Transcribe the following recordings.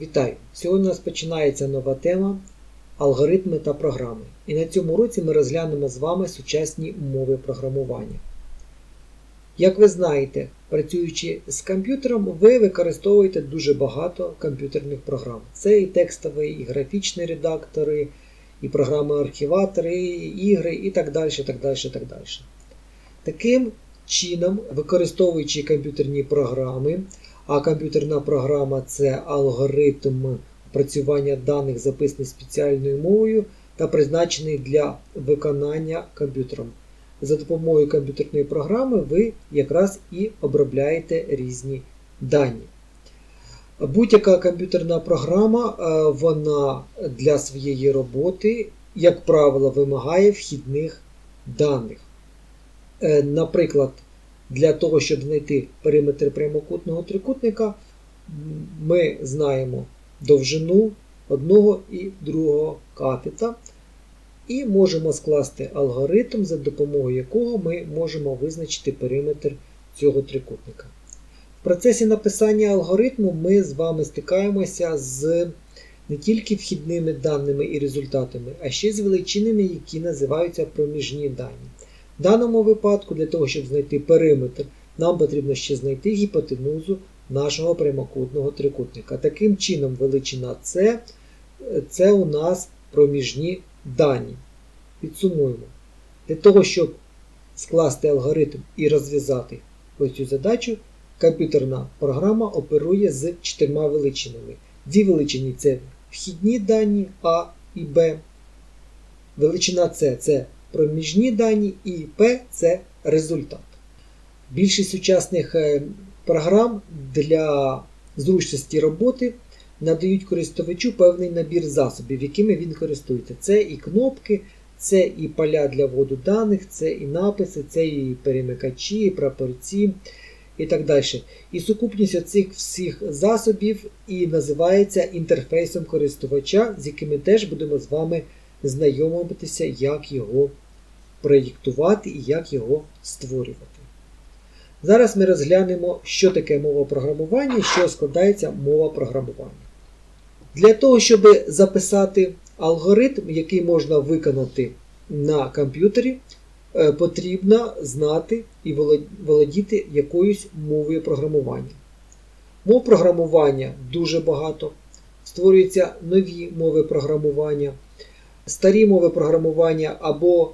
Вітаю! Сьогодні у нас починається нова тема алгоритми та програми. І на цьому уроці ми розглянемо з вами сучасні мови програмування. Як ви знаєте, працюючи з комп'ютером, ви використовуєте дуже багато комп'ютерних програм. Це і текстові, і графічні редактори, і програми-архіватори, і ігри, і так далі. так далі, так далі. Таким чином, використовуючи комп'ютерні програми, а комп'ютерна програма це алгоритм опрацювання даних, записаний спеціальною мовою та призначений для виконання комп'ютером. За допомогою комп'ютерної програми ви якраз і обробляєте різні дані. Будь-яка комп'ютерна програма, е, вона для своєї роботи, як правило, вимагає вхідних даних. Е, Наприклад, для того, щоб знайти периметр прямокутного трикутника, ми знаємо довжину одного і другого катета і можемо скласти алгоритм, за допомогою якого ми можемо визначити периметр цього трикутника. В процесі написання алгоритму ми з вами стикаємося з не тільки вхідними даними і результатами, а ще з величинами, які називаються проміжні дані. В даному випадку, для того, щоб знайти периметр, нам потрібно ще знайти гіпотенузу нашого прямокутного трикутника. Таким чином, величина С це у нас проміжні дані. Підсумуємо. Для того, щоб скласти алгоритм і розв'язати ось цю задачу, комп'ютерна програма оперує з чотирма величинами. Дві величини це вхідні дані А і Б. Величина С це проміжні дані і P це результат. Більшість сучасних е, програм для зручності роботи надають користувачу певний набір засобів, якими він користується. Це і кнопки, це і поля для вводу даних, це і написи, це і перемикачі, і прапорці і так далі. І сукупність цих всіх засобів і називається інтерфейсом користувача, з яким ми теж будемо з вами знайомитися, як його проєктувати і як його створювати. Зараз ми розглянемо, що таке мова програмування і що складається мова програмування. Для того, щоб записати алгоритм, який можна виконати на комп'ютері, потрібно знати і володіти якоюсь мовою програмування. Мов програмування дуже багато. Створюються нові мови програмування. Старі мови програмування або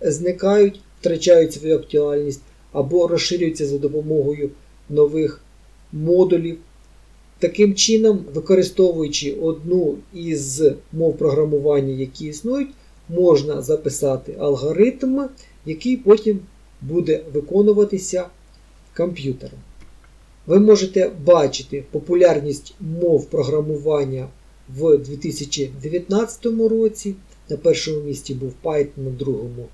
зникають, втрачають свою актуальність, або розширюються за допомогою нових модулів. Таким чином, використовуючи одну із мов програмування, які існують, можна записати алгоритм, який потім буде виконуватися комп'ютером. Ви можете бачити популярність мов програмування в 2019 році. На першому місці був Python, на другому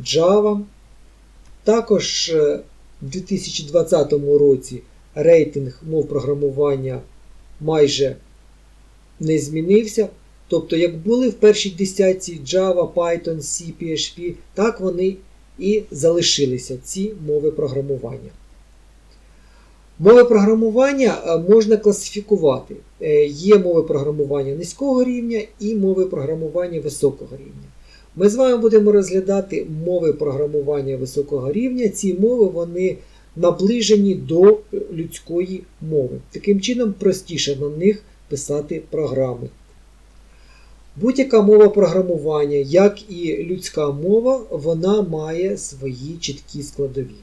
Java. Також е, в 2020 році рейтинг мов програмування майже не змінився. Тобто, як були в першій десятці Java, Python, C, PHP, так вони і залишилися ці мови програмування. Мови програмування е, можна класифікувати. Е, є мови програмування низького рівня і мови програмування високого рівня. Ми з вами будемо розглядати мови програмування високого рівня. Ці мови вони наближені до людської мови. Таким чином, простіше на них писати програми. Будь-яка мова програмування, як і людська мова, вона має свої чіткі складові.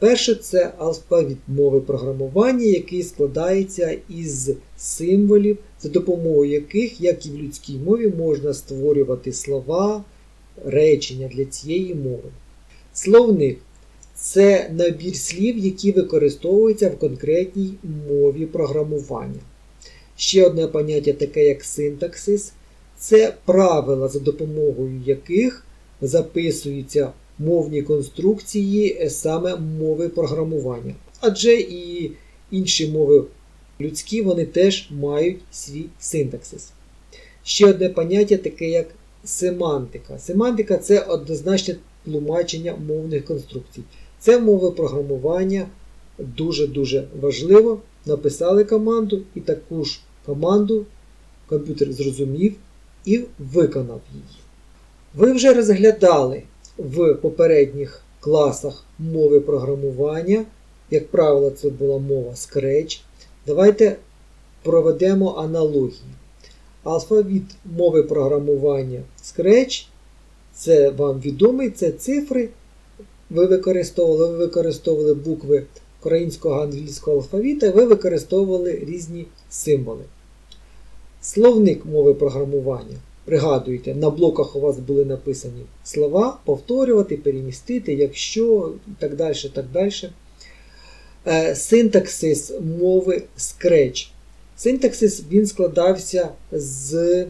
Перше це алфавіт мови програмування, який складається із символів, за допомогою яких, як і в людській мові, можна створювати слова, речення для цієї мови. Словник це набір слів, які використовуються в конкретній мові програмування. Ще одне поняття, таке як синтаксис, це правила, за допомогою яких записуються мовні конструкції саме мови програмування. Адже і інші мови людські вони теж мають свій синтаксис. Ще одне поняття таке як семантика. Семантика це однозначне тлумачення мовних конструкцій. Це мови програмування дуже-дуже важливо. Написали команду і таку ж команду, комп'ютер зрозумів і виконав її. Ви вже розглядали в попередніх класах мови програмування. Як правило, це була мова Scratch. Давайте проведемо аналогії. Алфавіт мови програмування Scratch, це вам відомий, це цифри. Ви використовували, ви використовували букви українського англійського алфавіта, ви використовували різні символи. Словник мови програмування. Пригадуйте, на блоках у вас були написані слова, повторювати, перемістити, якщо і так далі. так далі. Е, Синтаксис мови Scratch. Синтаксис він складався з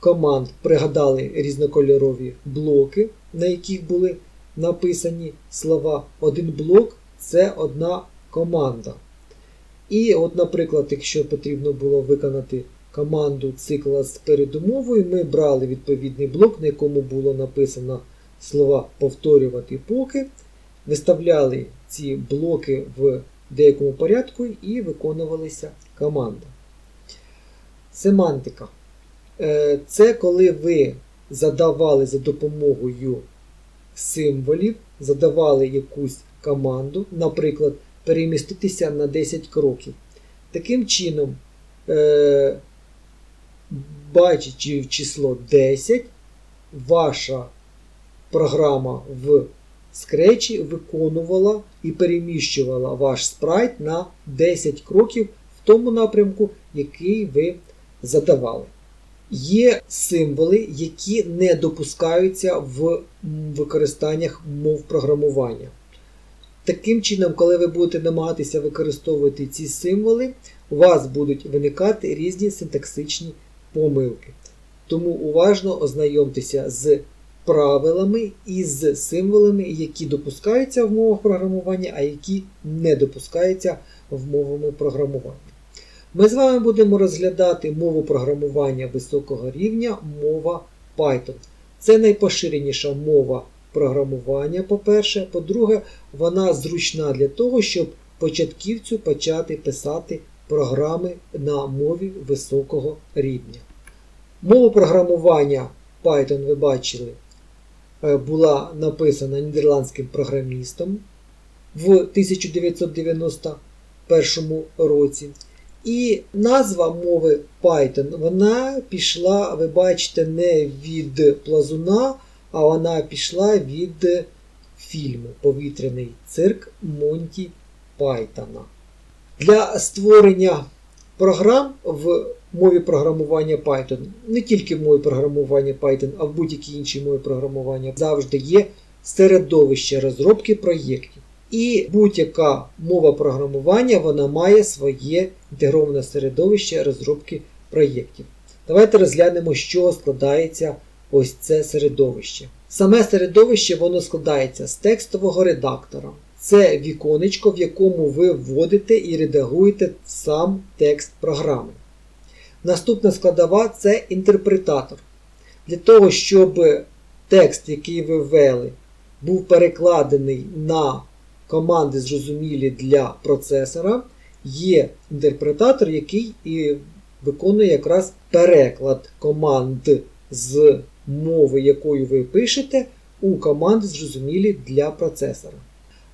команд. Пригадали різнокольорові блоки, на яких були написані слова. Один блок це одна команда. І, от, наприклад, якщо потрібно було виконати команду цикла з передумовою, ми брали відповідний блок, на якому було написано слова повторювати поки, виставляли ці блоки в деякому порядку і виконувалися команда. Семантика. Е, Це коли ви задавали за допомогою символів, задавали якусь команду, наприклад, переміститися на 10 кроків. Таким чином, е, бачачи число 10, ваша програма в скречі виконувала і переміщувала ваш спрайт на 10 кроків в тому напрямку, який ви задавали. Є символи, які не допускаються в використаннях мов програмування. Таким чином, коли ви будете намагатися використовувати ці символи, у вас будуть виникати різні синтаксичні помилки. Тому уважно ознайомтеся з правилами і з символами, які допускаються в мовах програмування, а які не допускаються в мовами програмування. Ми з вами будемо розглядати мову програмування високого рівня, мова Python. Це найпоширеніша мова програмування, по-перше. По-друге, вона зручна для того, щоб початківцю почати писати програми на мові високого рівня. Мова програмування Python, ви бачили, е, була написана нідерландським програмістом в 1991 році. І назва мови Python вона пішла, ви бачите, не від плазуна, а вона пішла від фільму Повітряний цирк Монті Пайтона. Для створення програм в мові програмування Python, не тільки в мові програмування Python, а в будь-якій іншій мові програмування завжди є середовище розробки проєктів. І будь-яка мова програмування вона має своє інтегроване середовище розробки проєктів. Давайте розглянемо, чого складається ось це середовище. Саме середовище воно складається з текстового редактора. Це віконечко, в якому ви вводите і редагуєте сам текст програми. Наступна складова це інтерпретатор. Для того, щоб текст, який ви ввели, був перекладений на команди, зрозумілі для процесора, є інтерпретатор, який і виконує якраз переклад команд з мови, якою ви пишете, у команди, зрозумілі для процесора.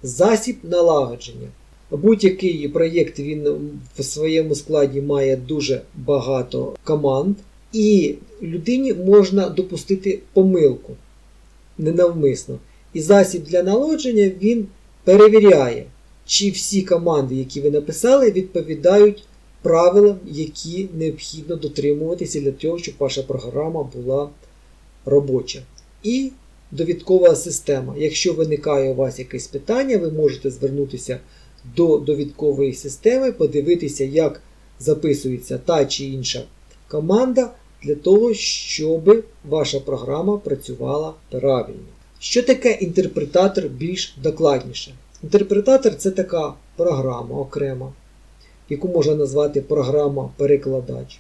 Засіб налагодження. Будь-який проєкт він в своєму складі має дуже багато команд, і людині можна допустити помилку ненавмисно. І засіб для налагодження він перевіряє, чи всі команди, які ви написали, відповідають правилам, які необхідно дотримуватися для того, щоб ваша програма була робоча. І довідкова система. Якщо виникає у вас якесь питання, ви можете звернутися до довідкової системи, подивитися, як записується та чи інша команда, для того, щоб ваша програма працювала правильно. Що таке інтерпретатор більш докладніше? Інтерпретатор це така програма окрема, яку можна назвати програма-перекладач.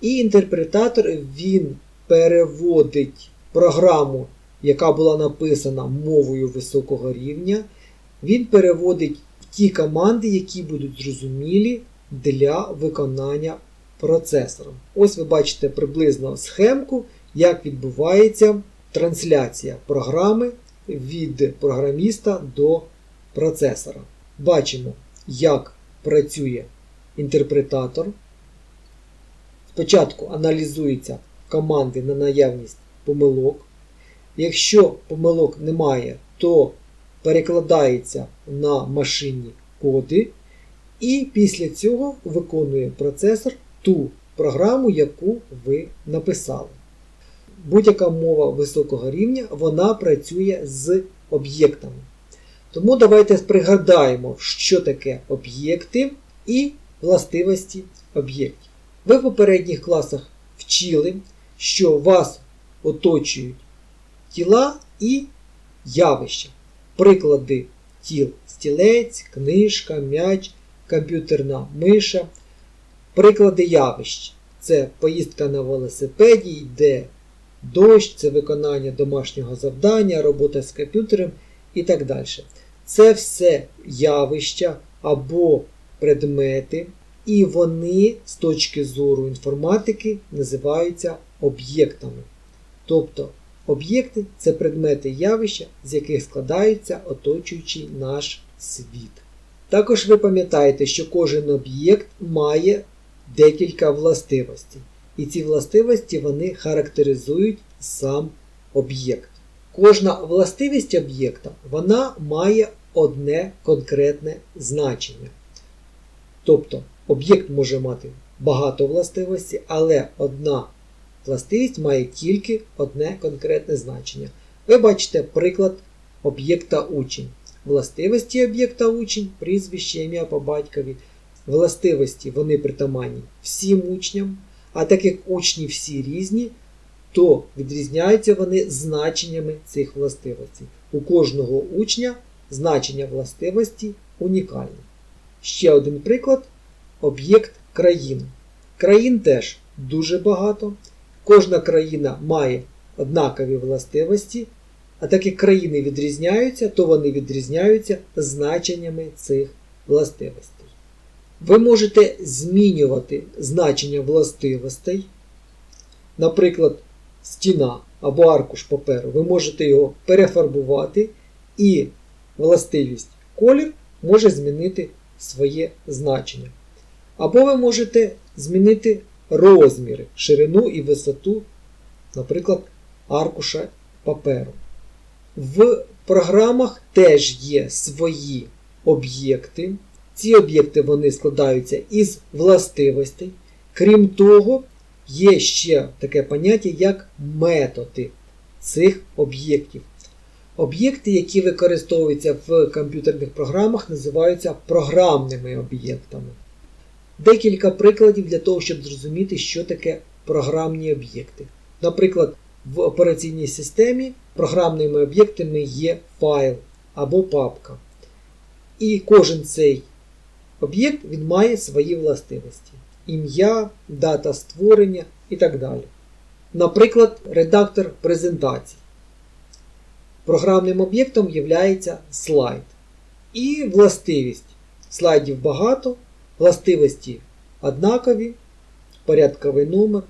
І інтерпретатор він переводить програму, яка була написана мовою високого рівня, він переводить ті команди, які будуть зрозумілі для виконання процесором. Ось ви бачите приблизно схемку, як відбувається трансляція програми від програміста до процесора. Бачимо, як працює інтерпретатор. Спочатку аналізуються команди на наявність помилок. Якщо помилок немає, то перекладається на машинні коди, і після цього виконує процесор ту програму, яку ви написали. Будь-яка мова високого рівня вона працює з об'єктами. Тому давайте пригадаємо, що таке об'єкти і властивості об'єктів. Ви в попередніх класах вчили, що вас оточують тіла і явища. Приклади тіл стілець, книжка, м'яч, комп'ютерна миша. Приклади явищ це поїздка на велосипеді, йде дощ, це виконання домашнього завдання, робота з комп'ютером і так далі. Це все явища або предмети, і вони з точки зору інформатики називаються об'єктами. Тобто об'єкти це предмети явища, з яких складається оточуючий наш світ. Також ви пам'ятаєте, що кожен об'єкт має декілька властивостей. І ці властивості вони характеризують сам об'єкт. Кожна властивість об'єкта вона має одне конкретне значення. Тобто об'єкт може мати багато властивостей, але одна властивість має тільки одне конкретне значення. Ви бачите приклад об'єкта учень. Властивості об'єкта учень, прізвище, ім'я по батькові. Властивості вони притаманні всім учням, а так як учні всі різні, то відрізняються вони значеннями цих властивостей. У кожного учня значення властивості унікальне. Ще один приклад об'єкт країн. Країн теж дуже багато. Кожна країна має однакові властивості, а так як країни відрізняються, то вони відрізняються значеннями цих властивостей. Ви можете змінювати значення властивостей, наприклад, стіна або аркуш паперу, ви можете його перефарбувати, і властивість колір може змінити своє значення. Або ви можете змінити розміри, ширину і висоту, наприклад, аркуша паперу. В програмах теж є свої об'єкти. Ці об'єкти вони складаються із властивостей. Крім того, є ще таке поняття, як методи цих об'єктів. Об'єкти, які використовуються в комп'ютерних програмах, називаються програмними об'єктами. Декілька прикладів для того, щоб зрозуміти, що таке програмні об'єкти. Наприклад, в операційній системі програмними об'єктами є файл або папка. І кожен цей об'єкт він має свої властивості: ім'я, дата створення і так далі. Наприклад, редактор презентацій. Програмним об'єктом є слайд. І властивість. Слайдів багато, властивості однакові, порядковий номер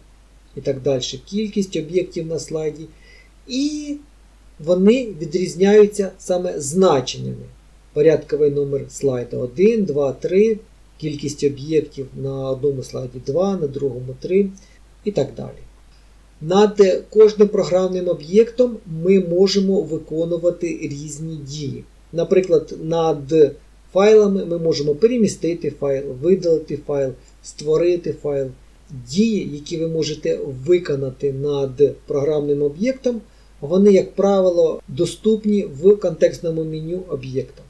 і так далі, кількість об'єктів на слайді. І вони відрізняються саме значеннями. Порядковий номер слайду 1, 2, 3, кількість об'єктів на одному слайді 2, на другому 3 і так далі. Над кожним програмним об'єктом ми можемо виконувати різні дії. Наприклад, над файлами ми можемо перемістити файл, видалити файл, створити файл. Дії, які ви можете виконати над програмним об'єктом, вони, як правило, доступні в контекстному меню об'єкта.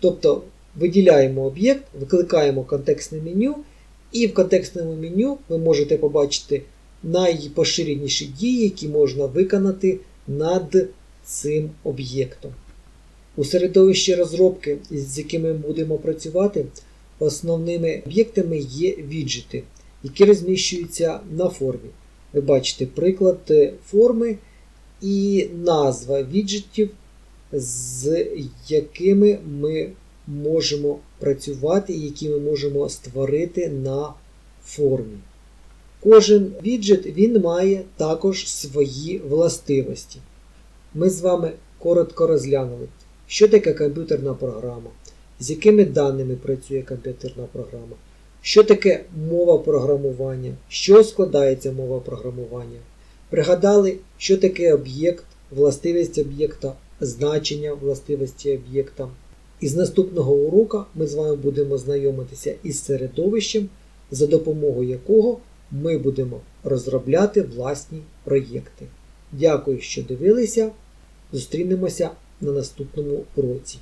Тобто виділяємо об'єкт, викликаємо контекстне меню, і в контекстному меню ви можете побачити найпоширеніші дії, які можна виконати над цим об'єктом. У середовищі розробки, з якими ми будемо працювати, основними об'єктами є віджити, які розміщуються на формі. Ви бачите приклад форми і назва віджитів, з якими ми можемо працювати, які ми можемо створити на формі. Кожен віджит він має також свої властивості. Ми з вами коротко розглянули, що таке комп'ютерна програма, з якими даними працює комп'ютерна програма, що таке мова програмування, що складається мова програмування. Пригадали, що таке об'єкт, властивість об'єкта, значення властивості об'єкта. Із наступного уроку ми з вами будемо знайомитися із середовищем, за допомогою якого ми будемо розробляти власні проєкти. Дякую, що дивилися. Зустрінемося на наступному уроці.